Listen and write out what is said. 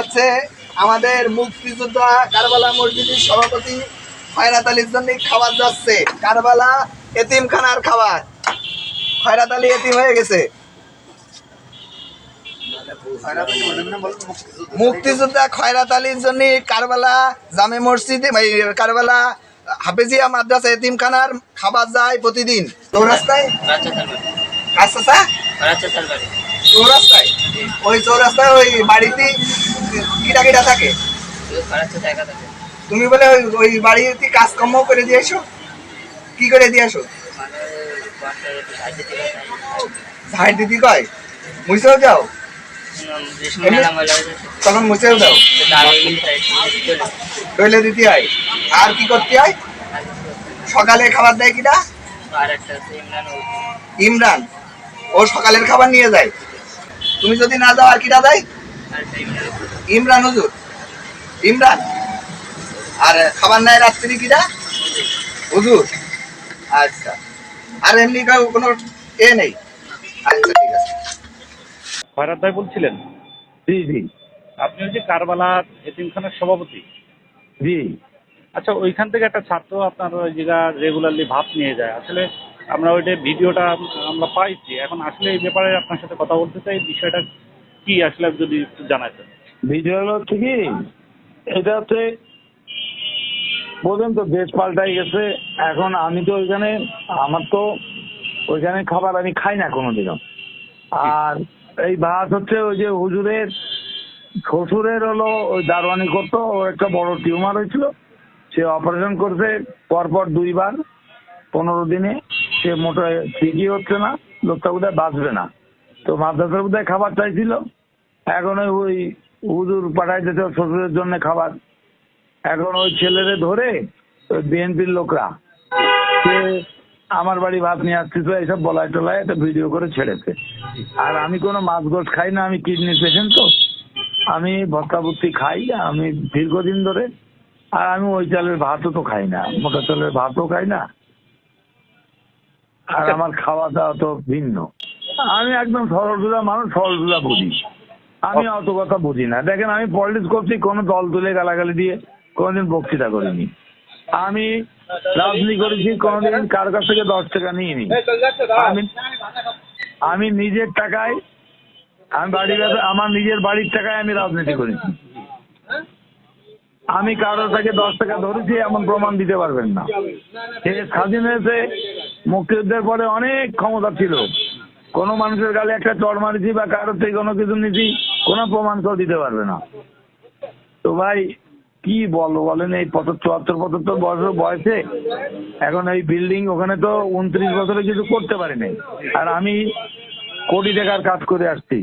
আছে আমাদের মুক্তিযোদ্ধা কারবালা মসজিদের সভাপতি খয়রাত আলীর জন্য খাবার যাচ্ছে। কারবালা এতিমখানার খাবার। খয়রাত আলী এতিম হয়ে গেছে। মুক্তিযোদ্ধা খয়রাত আলীর জন্য কারবালা জামে মসজিদে কারবালা হাফেজিয়া মাদ্রাসা এতিমখানার খাবার যায় প্রতিদিন। চৌরাস্তায় আচ্ছা চৌরাস্তায় ওই চৌরাস্তায় ওই বাড়িতে কিটা কিটা থাকে? তুমি বলে ওই ওই বাড়িতে কাজকর্ম করে দিয়ে এসো কি করে দিয়ে দিলে ঝাড় দিদি কয়? মুছেও যাও? তখন মুছেও দাও টইলে দিতে হয় আর কি করতে হয় সকালে খাবার দেয় কিটা ইমরান। ও সকালের খাবার নিয়ে যায়। তুমি যদি না যাও আর কিটা দেয়? ইমরান হুজুর। ইমরান? আর খাবার নেয় রাত্রি কিটা হুজুর। আচ্ছা। আর এমনি কোনো এ নেই? আচ্ছা ঠিক আছে। খয়রাত ভাই বলছিলেন? জি জি। আপনি ওই যে কারবালার এতিমখানার সভাপতি? জি। আচ্ছা ওইখান থেকে একটা ছাত্র আপনার ওই জায়গা রেগুলারলি ভাত নিয়ে যায়। আসলে আমরা ওইটা ভিডিওটা আমরা পাইছি। এখন আসলে এই ব্যাপারে আপনার সাথে কথা বলতে চাই। বিষয়টা কি? আসলে যদি একটু জানাইতেন হলো হচ্ছে কি এটা হচ্ছে বললেন তো দেশ পাল্টাই গেছে। এখন আমি তো ওইখানে, আমার তো ওইখানে খাবার আমি খাই না কোনোদিনও। আর এই ভাত হচ্ছে ওই যে হুজুরের, শ্বশুরের হলো ওই দারোয়ানি করতো, ও একটা বড় টিউমার হয়েছিল। সে অপারেশন করছে, পরপর দুইবার, পনেরো দিনে। সে মোটে ঠিকই হচ্ছে না, লোকটা বোধহয় বাঁচবে না। তো মাদ্রাসার বোধহয় খাবার চাইছিল। এখন ওই হুজুর পাঠাই দিতে শ্বশুরের জন্য খাবার। এখন ওই ছেলেরে ধরে বিএনপির লোকরা আমার বাড়ি ভাত নিয়ে আসছিস এইসব বলায় টলায় একটা ভিডিও করে ছেড়েছে। আর আমি কোনো মাছ গোছ খাই না আমি কিডনি পেশেন্ট তো। আমি ভত্তাভুত্তি খাই আমি দীর্ঘদিন ধরে। আর আমি ওই চালের ভাতও তো খাই না মোটা চালের ভাতও খাই না। আর আমার খাওয়া দাওয়া তো ভিন্ন। আমি একদম সরলসুলা মানুষ সরলসুলা বুঝি। আমি অত কথা বুঝি না। দেখেন, আমি পলিটিক্স করছি, কোনো দল তুলে গালাগালি দিয়ে কোনোদিন বক্তৃতা করিনি। আমি রাজনীতি করেছি, কোনোদিন কার কাছ থেকে দশ টাকা নিইনি। আমি আমি নিজের টাকায়, আমি বাড়ি আমার নিজের বাড়ির টাকায় আমি রাজনীতি করেছি। আমি কারোর থেকে দশ টাকা ধরেছি, এমন প্রমাণ দিতে পারবেন না। সে স্বাধীন হয়েছে, মুক্তিযুদ্ধের পরে অনেক ক্ষমতা ছিল। কোনো মানুষের গালে একটা চড় মারিছি বা কারোর থেকে কোনো কিছু নিছি কোনো প্রমাণ কেউ দিতে পারবে না। তো ভাই, কি বলব বলেন, এই চুয়াত্তর পঁচাত্তর বছর বয়সে এখন এই বিল্ডিং ওখানে তো উনত্রিশ বছরে কিছু করতে পারি নাই আর আমি কোটি টাকার কাজ করে আসছি।